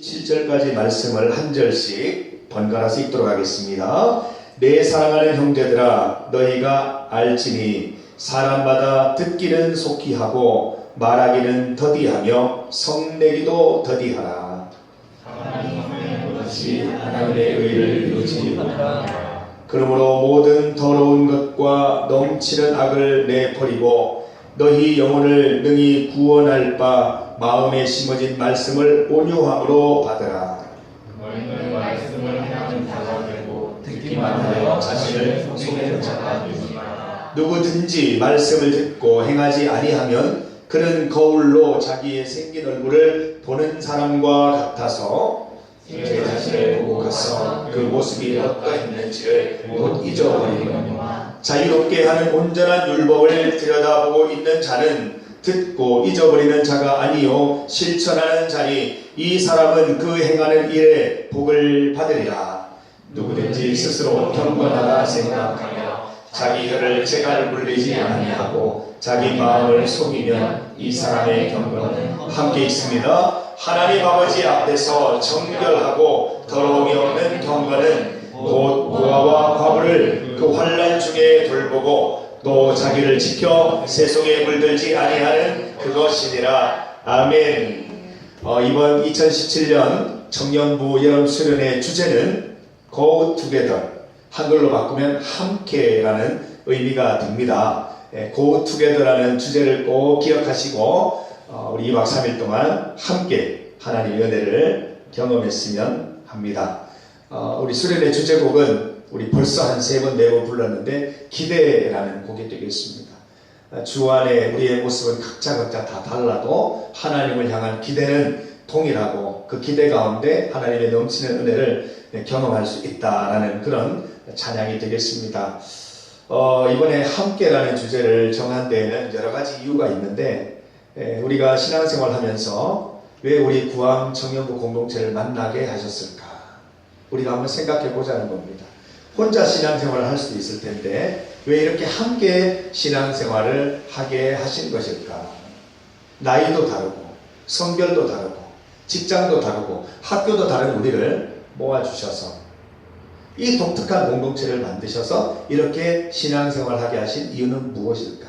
7절까지 말씀을 한 절씩 번갈아서 읽도록 하겠습니다. 내 사랑하는 형제들아 너희가 알지니 사람마다 듣기는 속히 하고 말하기는 더디하며 성내기도 더디하라. 못하라. 그러므로 모든 더러운 것과 넘치는 악을 내버리고 너희 영혼을 능히 구원할 바 마음에 심어진 말씀을 온유함으로 받으라. 너희는 말씀을 하는 자가 되고 듣기만 하여 자신을 속이는 자가 되지 마라. 누구든지 말씀을 듣고 행하지 아니하면 그는 거울로 자기의 생긴 얼굴을 보는 사람과 같아서 제 자신을 보고 가서 그 모습이 어떠했는지를 못 잊어버리거니와 자유롭게 하는 온전한 율법을 들여다보고 있는 자는 듣고 잊어버리는 자가 아니요 실천하는 자니 이 사람은 그 행하는 일에 복을 받으리라 누구든지 스스로 경건하다 생각하며 자기 혀를 재갈 물리지 아니하고 자기 마음을 속이면 이 사람의 경건은 함께 있습니다. 하나님 아버지 앞에서 정결하고 더러움이 없는 경건은 곧 고아와 과부를 그 환란 중에 돌보고 또 자기를 지켜 세속에 물들지 아니하는 그것이니라. 아멘. 어, 이번 2017년 청년부 여름 수련의 주제는 Go Together. 한글로 바꾸면 함께라는 의미가 됩니다. 예, Go Together라는 주제를 꼭 기억하시고 어, 우리 2박 3일 동안 함께 하나님의 은혜를 경험했으면 합니다. 어, 우리 수련의 주제곡은 우리 벌써 한 세 번, 네 번 불렀는데 기대라는 곡이 되겠습니다. 어, 주 안에 우리의 모습은 각자 각자 다 달라도 하나님을 향한 기대는 동일하고 그 기대 가운데 하나님의 넘치는 은혜를 경험할 수 있다라는 그런 찬양이 되겠습니다. 어, 이번에 함께라는 주제를 정한 데에는 여러 가지 이유가 있는데 에, 우리가 신앙생활 하면서 왜 우리 구암 청년부 공동체를 만나게 하셨을까? 우리가 한번 생각해 보자는 겁니다. 혼자 신앙생활을 할 수도 있을 텐데 왜 이렇게 함께 신앙생활을 하게 하신 것일까? 나이도 다르고 성별도 다르고 직장도 다르고 학교도 다른 우리를 모아주셔서 이 독특한 공동체를 만드셔서 이렇게 신앙생활하게 하신 이유는 무엇일까?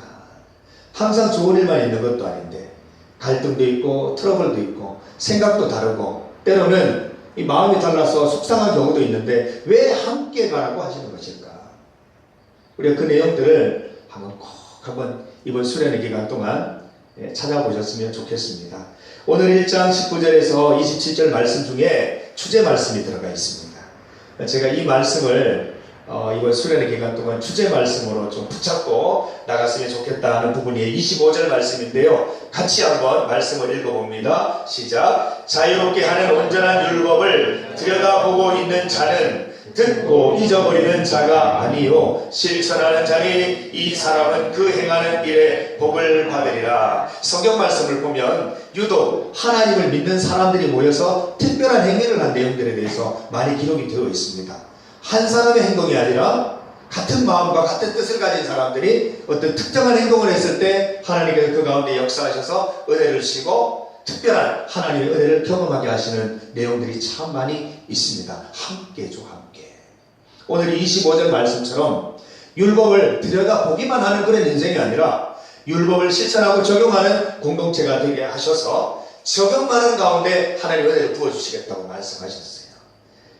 항상 좋은 일만 있는 것도 아닌데 갈등도 있고 트러블도 있고 생각도 다르고 때로는 이 마음이 달라서 속상한 경우도 있는데 왜 함께 가라고 하시는 것일까? 우리가 그 내용들을 한번 꼭 한번 이번 수련의 기간 동안 예, 찾아보셨으면 좋겠습니다. 오늘 1장 19절에서 27절 말씀 중에 주제 말씀이 들어가 있습니다. 제가 이 말씀을 어, 이번 수련의 기간 동안 주제 말씀으로 좀 붙잡고 나갔으면 좋겠다 하는 부분이 25절 말씀인데요. 같이 한번 말씀을 읽어봅니다. 시작. 자유롭게 하는 온전한 율법을 들여다보고 있는 자는 듣고 잊어버리는 자가 아니요 실천하는 자니 이 사람은 그 행하는 일에 복을 받으리라. 성경 말씀을 보면 유독 하나님을 믿는 사람들이 모여서 특별한 행위를 한 내용들에 대해서 많이 기록이 되어 있습니다. 한 사람의 행동이 아니라 같은 마음과 같은 뜻을 가진 사람들이 어떤 특정한 행동을 했을 때 하나님께서 그 가운데 역사하셔서 은혜를 주시고 특별한 하나님의 은혜를 경험하게 하시는 내용들이 참 많이 있습니다. 함께죠, 함께. 오늘 25절 말씀처럼 율법을 들여다보기만 하는 그런 인생이 아니라 율법을 실천하고 적용하는 공동체가 되게 하셔서 적용하는 가운데 하나님의 은혜를 부어주시겠다고 말씀하셨어요.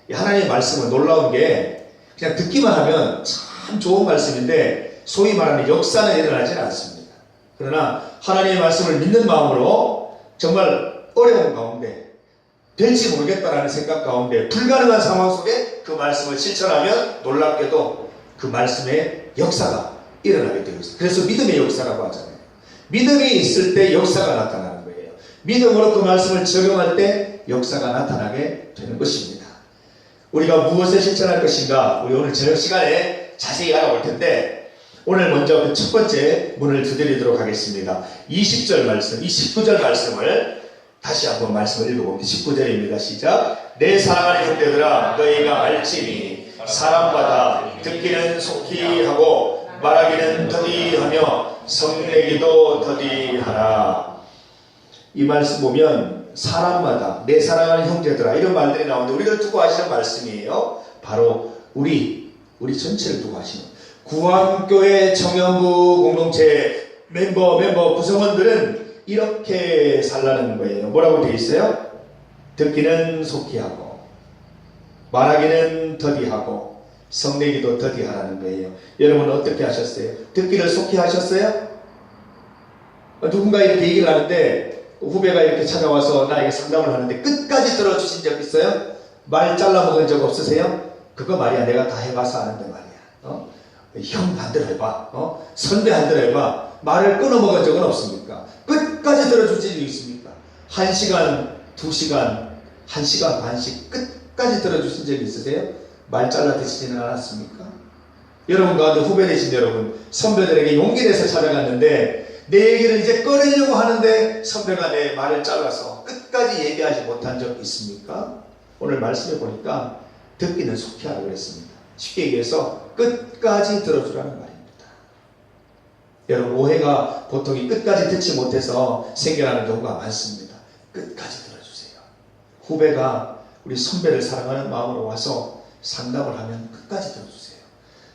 이 하나님의 말씀은 놀라운 게 그냥 듣기만 하면 참 좋은 말씀인데 소위 말하는 역사는 일어나지 않습니다. 그러나 하나님의 말씀을 믿는 마음으로 정말 어려운 가운데 될지 모르겠다라는 생각 가운데 불가능한 상황 속에 그 말씀을 실천하면 놀랍게도 그 말씀의 역사가 일어나게 되어 있습니다. 그래서 믿음의 역사라고 하잖아요. 믿음이 있을 때 역사가 나타나는 거예요. 믿음으로 그 말씀을 적용할 때 역사가 나타나게 되는 것입니다. 우리가 무엇을 실천할 것인가 우리 오늘 저녁 시간에 자세히 알아볼 텐데 오늘 먼저 그 첫 번째 문을 두드리도록 하겠습니다. 20절 말씀, 29절 말씀을 다시 한번 말씀을 읽어봅니다. 19절입니다. 시작. 내 사랑하는 형제들아 너희가 알지니 사람마다 듣기는 속히 하고 말하기는 더디하며 성내기도 더디하라. 이 말씀 보면 사람마다 내 사랑하는 형제들아 이런 말들이 나오는데 우리를 두고 하시는 말씀이에요. 바로 우리 우리 전체를 두고 하시는 구한교회 청년부 공동체 멤버 멤버 구성원들은 이렇게 살라는 거예요. 뭐라고 되어 있어요? 듣기는 속히 하고 말하기는 더디하고 성내기도 더디하라는 거예요. 여러분 어떻게 하셨어요? 듣기를 속히 하셨어요? 어, 누군가 이렇게 얘기를 하는데 후배가 이렇게 찾아와서 나에게 상담을 하는데 끝까지 들어주신 적 있어요? 말 잘라먹은 적 없으세요? 그거 말이야 내가 다 해봐서 아는데 말이야 어? 형 반대로 해봐 어? 선배 반대로 해봐 말을 끊어먹은 적은 없습니까? 끝까지 들어주신 적 있습니까? 한 시간, 두 시간, 한 시간 반씩 끝까지 들어주신 적 있으세요? 말 잘라 드시지는 않았습니까? 여러분 가운데 후배 되신 여러분 선배들에게 용기 내서 찾아갔는데 내 얘기를 이제 꺼내려고 하는데 선배가 내 말을 잘라서 끝까지 얘기하지 못한 적 있습니까? 오늘 말씀해 보니까 듣기는 속히 하라고 그랬습니다. 쉽게 얘기해서 끝까지 들어주라는 말입니다. 여러분 오해가 보통 이 끝까지 듣지 못해서 생겨나는 경우가 많습니다. 끝까지 들어주세요. 후배가 우리 선배를 사랑하는 마음으로 와서 상담을 하면 끝까지 들어주세요.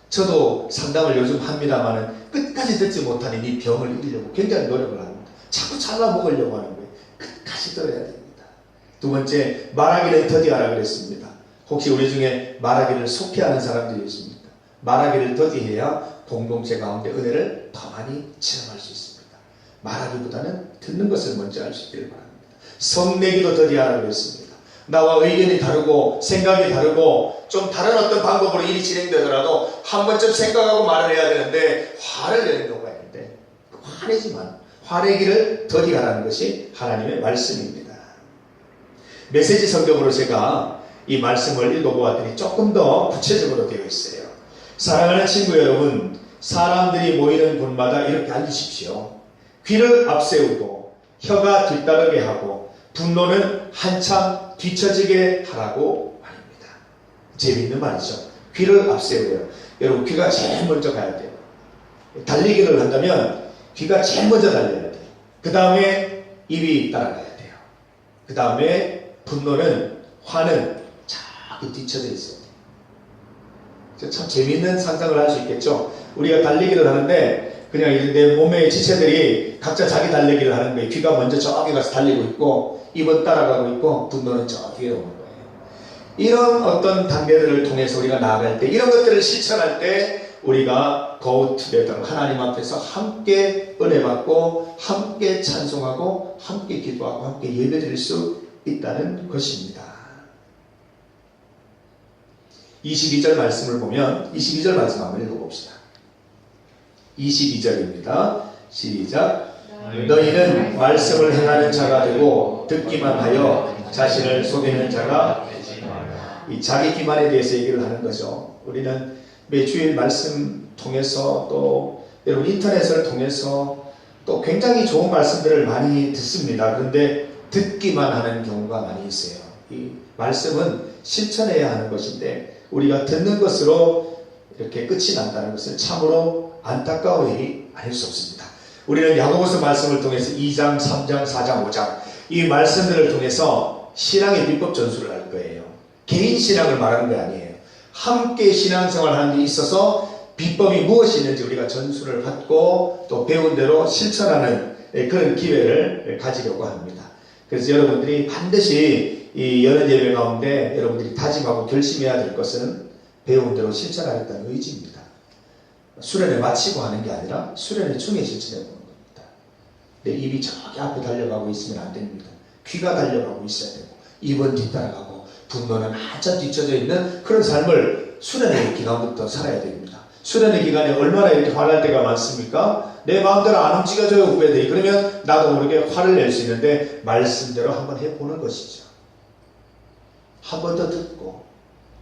저도 상담을 요즘 합니다만은 끝까지 듣지 못하니 이 병을 이기려고 굉장히 노력을 합니다. 자꾸 잘라 먹으려고 하는 거예요. 끝까지 들어야 됩니다. 두 번째, 말하기를 더디하라 그랬습니다. 혹시 우리 중에 말하기를 속히 하는 사람들이 있습니까? 말하기를 더디해야 공동체 가운데 은혜를 더 많이 체험할 수 있습니다. 말하기보다는 듣는 것을 먼저 할 수 있기를 바랍니다. 성내기도 더디하라 그랬습니다. 나와 의견이 다르고 생각이 다르고 좀 다른 어떤 방법으로 일이 진행되더라도 한 번쯤 생각하고 말을 해야 되는데 화를 내는 경우가 있는데 그 화내지만 화내기를 더디하라는 것이 하나님의 말씀입니다. 메시지 성경으로 제가 이 말씀을 읽어보았더니 조금 더 구체적으로 되어 있어요. 사랑하는 친구 여러분, 사람들이 모이는 곳마다 이렇게 앉으십시오. 귀를 앞세우고 혀가 뒤따르게 하고 분노는 한참 뒤처지게 하라고 말입니다. 재미있는 말이죠. 귀를 앞세워요. 여러분 귀가 제일 먼저 가야 돼요. 달리기를 한다면 귀가 제일 먼저 달려야 돼요. 그 다음에 입이 따라가야 돼요. 그 다음에 분노는 화는 자꾸 뒤쳐져 있어야 돼요. 참 재미있는 상상을 할 수 있겠죠. 우리가 달리기를 하는데 그냥 이제 내 몸의 지체들이 각자 자기 달리기를 하는 거예요. 귀가 먼저 저기 가서 달리고 있고 입은 따라가고 있고 분노는 저 뒤에 오는 거예요. 이런 어떤 단계들을 통해서 우리가 나아갈 때 이런 것들을 실천할 때 우리가 together 하나님 앞에서 함께 은혜 받고 함께 찬송하고 함께 기도하고 함께 예배드릴 수 있다는 것입니다. 22절 말씀을 보면 22절 말씀 한번 읽어봅시다. 22절입니다. 시작. 너희는 말씀을 행하는 자가 되고 듣기만 하여 자신을 속이는 자가 이 자기 기만에 대해서 얘기를 하는 거죠. 우리는 매주일 말씀 통해서 또 여러분 인터넷을 통해서 또 굉장히 좋은 말씀들을 많이 듣습니다. 그런데 듣기만 하는 경우가 많이 있어요. 이 말씀은 실천해야 하는 것인데 우리가 듣는 것으로 이렇게 끝이 난다는 것은 참으로 안타까운 일이 아닐 수 없습니다. 우리는 야고보서 말씀을 통해서 2장, 3장, 4장, 5장 이 말씀들을 통해서 신앙의 비법 전수를 할 거예요. 개인 신앙을 말하는 게 아니에요. 함께 신앙생활하는 데 있어서 비법이 무엇이 있는지 우리가 전수를 받고 또 배운 대로 실천하는 그런 기회를 가지려고 합니다. 그래서 여러분들이 반드시 이 연애 예배 가운데 여러분들이 다짐하고 결심해야 될 것은 배운 대로 실천하겠다는 의지입니다. 수련회 마치고 하는 게 아니라 수련회 중에 실천해 보는 겁니다. 내 입이 저기 앞에 달려가고 있으면 안 됩니다. 귀가 달려가고 있어야 되고 입은 뒤따라가고 분노는 한참 뒤쳐져 있는 그런 삶을 수련회 기간부터 살아야 됩니다. 수련회 기간에 얼마나 이렇게 화날 때가 많습니까? 내 마음대로 안 움직여져요 후배들이. 그러면 나도 모르게 화를 낼 수 있는데 말씀대로 한번 해보는 것이죠. 한 번 더 듣고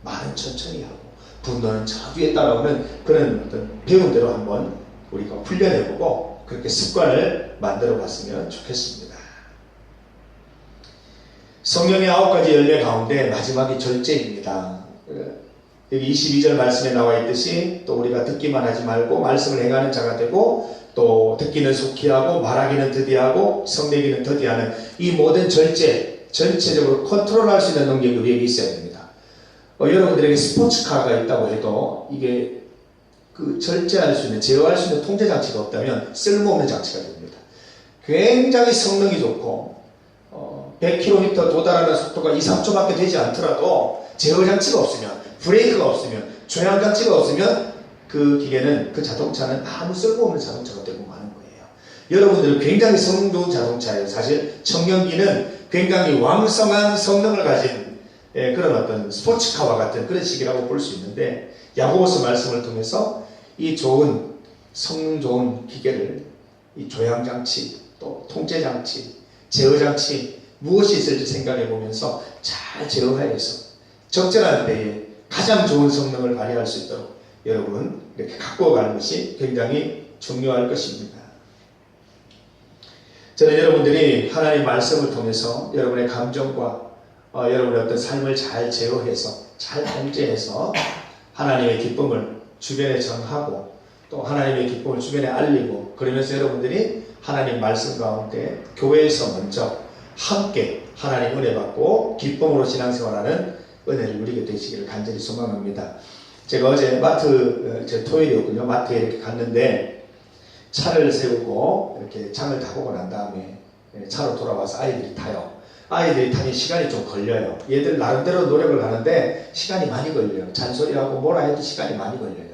말은 천천히 하고 분노는 저 뒤에 따라오는 그런 어떤 배운 대로 한번 우리가 훈련해보고 그렇게 습관을 만들어 봤으면 좋겠습니다. 성령의 아홉 가지 열매 가운데 마지막이 절제입니다. 여기 22절 말씀에 나와 있듯이 또 우리가 듣기만 하지 말고 말씀을 행하는 자가 되고 또 듣기는 속히 하고 말하기는 더디하고 성내기는 더디하는 이 모든 절제 전체적으로 컨트롤할 수 있는 능력이 우리에게 있어야 됩니다. 어, 여러분들에게 스포츠카가 있다고 해도 이게 그 절제할 수 있는 제어할 수 있는 통제 장치가 없다면 쓸모없는 장치가 됩니다. 굉장히 성능이 좋고 어, 100km 도달하는 속도가 2, 3초밖에 되지 않더라도 제어 장치가 없으면 브레이크가 없으면 조향 장치가 없으면 그 기계는 그 자동차는 아무 쓸모없는 자동차가 되고 마는 거예요. 여러분들은 굉장히 성능 좋은 자동차예요. 사실 청년기는 굉장히 왕성한 성능을 가진 예, 그런 어떤 스포츠카와 같은 그런 시기라고 볼 수 있는데 야고보스 말씀을 통해서 이 좋은 성능 좋은 기계를 이 조향 장치 또 통제 장치 제어 장치 무엇이 있을지 생각해 보면서 잘 제어하여서 적절한 때에 가장 좋은 성능을 발휘할 수 있도록 여러분 이렇게 갖고 가는 것이 굉장히 중요할 것입니다. 저는 여러분들이 하나님 말씀을 통해서 여러분의 감정과 어, 여러분의 어떤 삶을 잘 제어해서 잘 통제해서 하나님의 기쁨을 주변에 전하고 또 하나님의 기쁨을 주변에 알리고 그러면서 여러분들이 하나님 말씀 가운데 교회에서 먼저 함께 하나님 은혜 받고 기쁨으로 신앙생활하는 은혜를 누리게 되시기를 간절히 소망합니다. 제가 어제 마트 어, 제 토요일이었군요. 마트에 이렇게 갔는데 차를 세우고 이렇게 장을 다 보고 난 다음에 예, 차로 돌아와서 아이들이 타요. 아이들이 타니 시간이 좀 걸려요. 얘들 나름대로 노력을 하는데 시간이 많이 걸려요. 잔소리하고 뭐라 해도 시간이 많이 걸려요.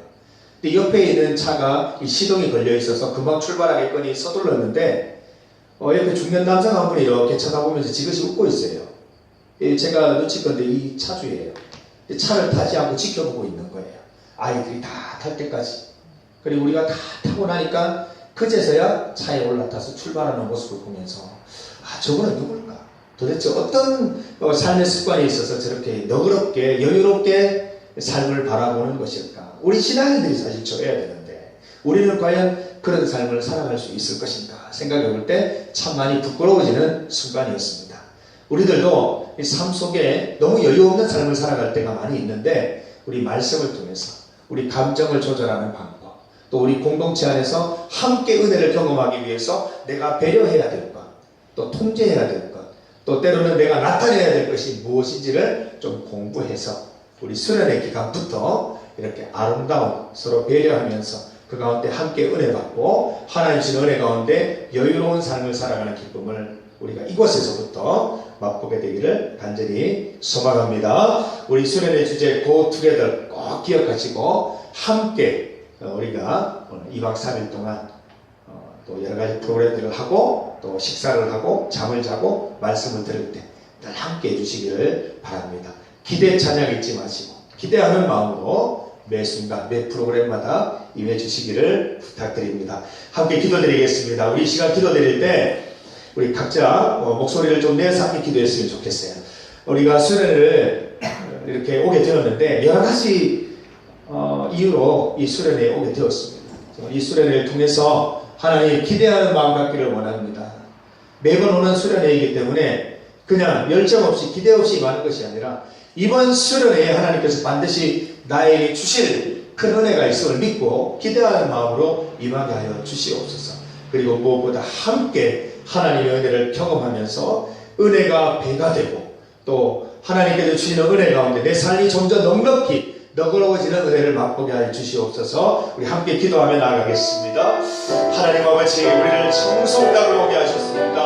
근데 옆에 있는 차가 이 시동이 걸려 있어서 금방 출발하겠거니 서둘렀는데 어, 옆에 중년 남성 한 분이 이렇게 쳐다보면서 지그시 웃고 있어요. 예, 제가 놓칠 건데 이 차주예요. 이 차를 타지 않고 지켜보고 있는 거예요. 아이들이 다 탈 때까지. 그리고 우리가 다 타고 나니까 그제서야 차에 올라타서 출발하는 모습을 보면서 아 저분은 누굴까? 도대체 어떤 어, 삶의 습관이 있어서 저렇게 너그럽게 여유롭게 삶을 바라보는 것일까? 우리 신앙인들이 사실 저래야 되는데 우리는 과연 그런 삶을 살아갈 수 있을 것인가 생각해 볼 때 참 많이 부끄러워지는 순간이었습니다. 우리들도 이삶 속에 너무 여유 없는 삶을 살아갈 때가 많이 있는데 우리 말씀을 통해서 우리 감정을 조절하는 방법 또 우리 공동체 안에서 함께 은혜를 경험하기 위해서 내가 배려해야 될 것, 또 통제해야 될 것, 또 때로는 내가 나타내야 될 것이 무엇인지를 좀 공부해서 우리 수련의 기간부터 이렇게 아름다운 서로 배려하면서 그 가운데 함께 은혜 받고 하나님 주신 은혜 가운데 여유로운 삶을 살아가는 기쁨을 우리가 이곳에서부터 맛보게 되기를 간절히 소망합니다. 우리 수련의 주제 고 투게더 꼭 기억하시고 함께 어, 우리가 오늘 2박 3일 동안 어, 또 여러 가지 프로그램들을 하고 또 식사를 하고 잠을 자고 말씀을 들을 때 늘 함께 해주시기를 바랍니다. 기대 찬양 잊지 마시고 기대하는 마음으로 매 순간 매 프로그램마다 임해 주시기를 부탁드립니다. 함께 기도드리겠습니다. 우리 이 시간 기도드릴 때 우리 각자 어, 목소리를 좀 내서 함께 기도했으면 좋겠어요. 우리가 수련을 이렇게 오게 되었는데 여러 가지 어, 이유로 이 수련에 오게 되었습니다. 이 수련을 통해서 하나님 기대하는 마음 갖기를 원합니다. 매번 오는 수련회이기 때문에 그냥 열정 없이 기대 없이 임하는 것이 아니라 이번 수련회에 하나님께서 반드시 나에게 주실 큰 은혜가 있음을 믿고 기대하는 마음으로 임하게 하여 주시옵소서. 그리고 무엇보다 함께 하나님의 은혜를 경험하면서 은혜가 배가 되고 또 하나님께서 주시는 은혜 가운데 내 삶이 점점 넉넉히 너그러워지는 은혜를 맛보게 하여 주시옵소서 우리 함께 기도하며 나아가겠습니다. 하나님 아버지 우리를 청송당으로 오게 하셨습니다.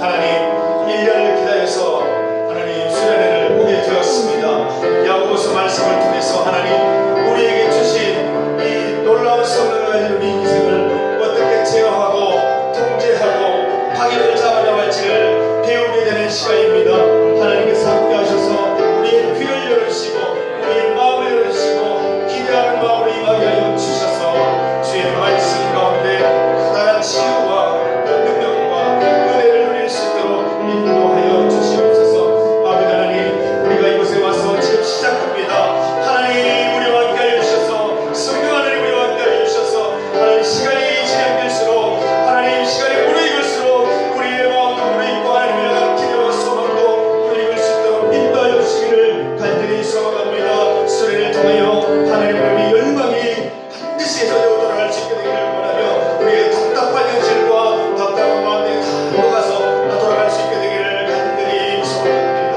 하나님 1년을 기다려서 하나님 수련회를 오게 되었습니다. 야고보서 말씀을 통해서 하나님 우리에게 주신 이 놀라운 성령을 우리 인생을 어떻게 제어하고 통제하고 방향을 잡아나갈지를 배우게 되는 시간입 하나님이 갑니다. 수련을 통하여 하나님의 우리 영광이 반드시 해서 돌아갈 수 있게 되기를 원하며 우리의 답답한 현실과 답답한 마음에 다 녹아서 돌아갈 수 있게 되기를 간절히 소원합니다.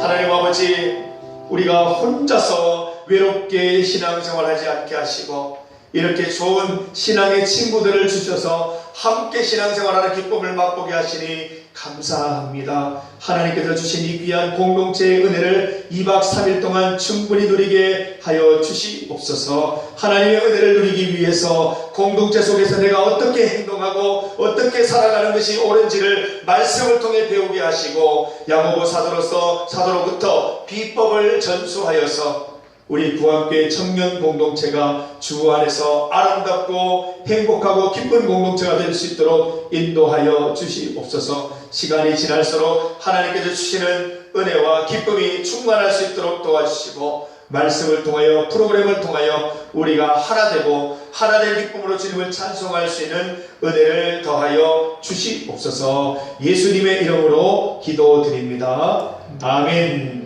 하나님 아버지 우리가 혼자서 외롭게 신앙생활하지 않게 하시고 이렇게 좋은 신앙의 친구들을 주셔서 함께 신앙생활하는 기쁨을 맛보게 하시니 감사합니다. 하나님께서 주신 이 귀한 공동체의 은혜를 2박 3일 동안 충분히 누리게 하여 주시옵소서. 하나님의 은혜를 누리기 위해서 공동체 속에서 내가 어떻게 행동하고 어떻게 살아가는 것이 옳은지를 말씀을 통해 배우게 하시고 야고보 사도로서 사도로부터 비법을 전수하여서 우리 구학교의 청년 공동체가 주 안에서 아름답고 행복하고 기쁜 공동체가 될 수 있도록 인도하여 주시옵소서 시간이 지날수록 하나님께서 주시는 은혜와 기쁨이 충만할 수 있도록 도와주시고 말씀을 통하여 프로그램을 통하여 우리가 하나 되고 하나 된 기쁨으로 주님을 찬송할 수 있는 은혜를 더하여 주시옵소서 예수님의 이름으로 기도드립니다. 아멘.